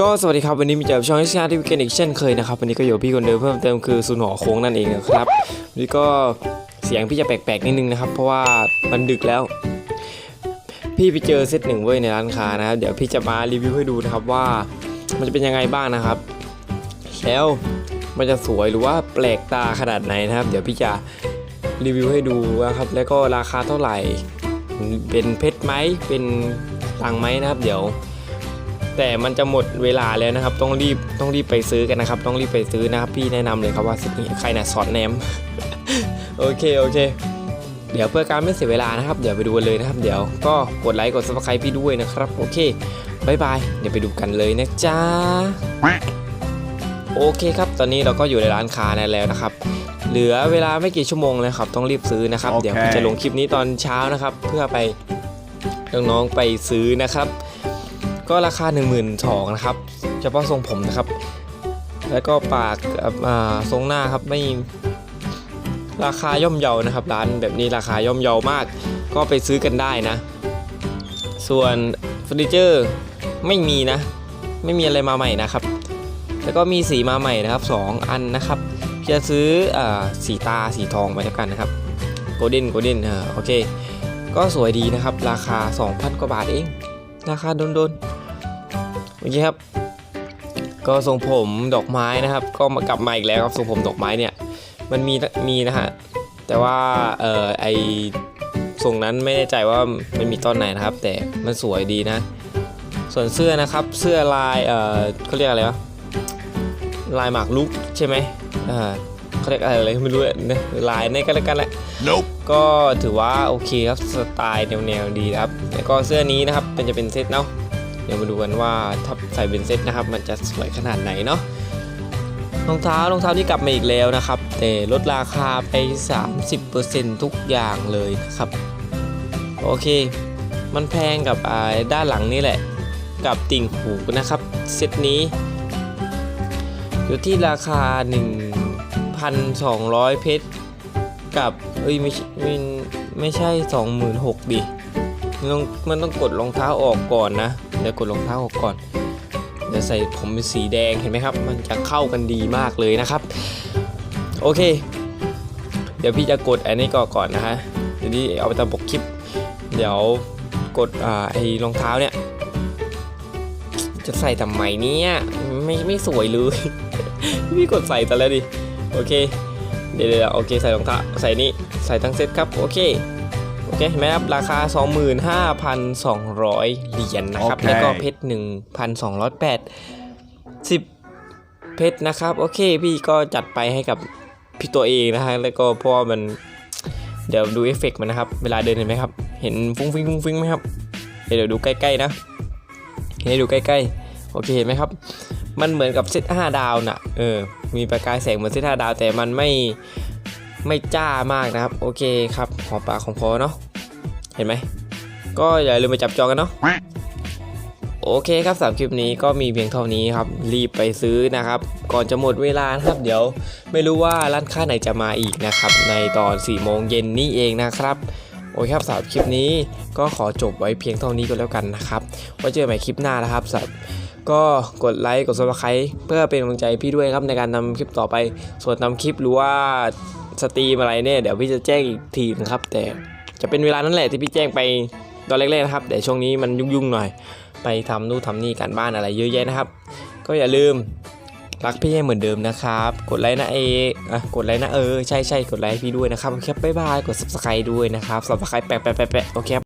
ก็สวัสดีครับวันนี้มีเจอกับช่องชาที่วิกเกนอีกเช่นเคยนะครับวันนี้ก็อยู่พี่คนเดิมเพิ่มเติมคือซุนหอโค้งนั่นเองนะครับวันนี่ก็เสียงพี่จะแปลกๆนิดนึงนะครับเพราะว่ามันดึกแล้ว พี่ไปเจอเซตหนึ่งเว้ยในร้านค้านะครับเดี๋ยวพี่จะมารีวิวให้ดูนะครับว่า มันจะเป็นยังไงบ้างนะครับ แล้วมันจะสวยหรือว่าแปลกตาขนาดไหนนะครับ เดี๋ยวพี่จะรีวิวให้ดูนะครับ แล้วก็ราคาเท่าไหร่ เป็นเพชรไหมเป็นตังไหมนะครับ เดี๋ยว แต่มันจะหมดเวลาแล้วนะครับ ต้องรีบต้องรีบไปซื้อกันนะครับ ต้องรีบไปซื้อนะครับพี่แนะนำเลยครับว่าสิ่งนี้ใครน่ะสอนแนมโอเคโอเค เดี๋ยวเพื่อการไม่เสียเวลานะครับ เดี๋ยวไปดูกันเลยนะครับ เดี๋ยวก็กดไลค์กด subscribe พี่ด้วยนะครับ โอเคบายบายเดี๋ยวไปดูกันเลยนะจ๊ะโอเคครับ ตอนนี้เราก็อยู่ในร้านค้านั้นแล้วนะครับ เหลือเวลาไม่กี่ชั่วโมงเลยครับ ต้องรีบซื้อนะครับเคเดี๋ยวผมจะลงคลิปนี้ตอนเช้านะครับ เพื่อไปน้องๆไปซื้อนะครับ ก็ราคา 1 2 0 0 0นะครับเฉพาะทรงผมนะครับ แล้วก็ปากาทรงหน้าครับไม่ราคาย่อมเยานะครับ ร้านแบบนี้ราคาย่อมเยามาก ก็ไปซื้อกันได้นะ ส่วนเฟอร์นิเจอร์ไม่มีนะ ไม่มีอะไรมาใหม่นะครับ แล้วก็มีสีมาใหม่นะครับ 2 อันนะครับจะซื้ออสีตาสีทองไปแล้วกันนะครับโกลเด้นโกลเด้นอ่าโอเค ก็สวยดีนะครับ ราคา 2,000 กว่าบาทเอง ราคาโดนๆ โอเคครับ ก็ทรงผมดอกไม้นะครับ ก็มากลับมาอีกแล้วครับทรงผมดอกไม้เนี่ยมันมีมีนะฮะแต่ว่าเอ่อไอทรงนั้นไม่แน่ใจว่ามันมีตอนไหนนะครับ แต่มันสวยดีนะ ส่วนเสื้อนะครับเสื้อลายเอ่อเขาเรียกอะไรวะลายหมากลุกใช่ไหมอ่าเขาเรียกอะไรเลยไม่รู้อะนะลายนี่ก็แล้วกันแหละ Nope. ก็ถือว่าโอเคครับสไตล์แนวๆดีนะครับแล้วก็เสื้อนี้นะครับเป็นจะเป็นเซตเนาะ เดี๋ยวมาดูกันว่าถ้าใส่เป็นเซตนะครับ มันจะสวยขนาดไหนเนาะรองเท้ารองเท้าที่กลับมาอีกแล้วนะครับ แต่ลดราคาไป 30%ทุกอย่างเลยนะครับ โอเค มันแพงกับอ่าด้านหลังนี่แหละ กับติ่งหูนะครับ เซตนี้ อยู่ที่ราคา 1,200 เพชรกับ เอ้ยไม่ไม่ไม่ใช่สองหมื่นหกดิ มันต้องมันต้องกดรองเท้าออกก่อนนะ เดี๋ยวกดรองเท้าออกก่อน เดี๋ยวใส่ผมเป็นสีแดงเห็นไหมครับ มันจะเข้ากันดีมากเลยนะครับ โอเค เดี๋ยวพี่จะกดอันนี้ก่อนก่อนนะฮะเดี๋ยวนี้เอาไปตามปกคลิป เดี๋ยวกดอ่าไอ้รองเท้าเนี่ย จะใส่ทำไมเนี่ยไม่ไม่สวยเลย พี่กดใส่แต่แล้วดิ โอเค เดี๋ยวเดี๋ยวโอเคใส่รองเท้าใส่นี่ใส่ทั้งเซตครับ โอเค โอเคเห็นไหมครับราคา 25,200 เหรียญนะครับโอเคแล้วก็เพชร1,208 10 เพชรนะครับ โอเคพี่ก็จัดไปให้กับพี่ตัวเองนะฮะแล้วก็เพราะว่ามันเดี๋ยวดูเอฟเฟกต์มันนะครับ เวลาเดินเห็นไหมครับ เห็นฟุ้งฟิ้งฟุ้งฟิ้งไหมครับ เดี๋ยวดูใกล้ๆนะให้ดูใกล้ๆ โอเคเห็นไหมครับ มันเหมือนกับเซต5ดาวน่ะ เออ มีประกายแสงเหมือนเซต5ดาวแต่มันไม่ ไม่จ้ามากนะครับ โอเคครับหอมปากของพอเนาะเห็นไหม ก็อย่าลืมไปจับจองกันเนาะโอเคครับสามคลิปนี้ก็มีเพียงเท่านี้ครับ รีบไปซื้อนะครับ ก่อนจะหมดเวลาครับ เดี๋ยวไม่รู้ว่าร้านค้าไหนจะมาอีกนะครับ ในตอน4โมงเย็นนี้เองนะครับ โอเคครับสำหรับคลิปนี้ก็ขอจบไว้เพียงเท่านี้ก็แล้วกันนะครับไว้เจอกันใหม่คลิปหน้านะครับสำหรับ ก็กดไลค์กด subscribe เพื่อเป็นกำลังใจพี่ด้วยครับในการทำคลิปต่อไป ส่วนทำคลิปหรือว่าสตรีมอะไรเนี่ยเดี๋ยวพี่จะแจ้งอีกทีนะครับ แต่จะเป็นเวลานั้นแหละที่พี่แจ้งไปตอนแรกๆนะครับแต่ช่วงนี้มันยุ่งๆหน่อย ไปทำนู่นทำนี่การบ้านอะไรเยอะแยะนะครับ ก็อย่าลืมรักพี่ให้เหมือนเดิมนะครับ กดไลค์นะเออะกดไลค์นะเออใช่ใช่กดไลค์พี่ด้วยนะครับโอเคบ๊ายบายกด subscribe ด้วยนะครับ subscribe แปะแปะแปะแปะโอเคครับ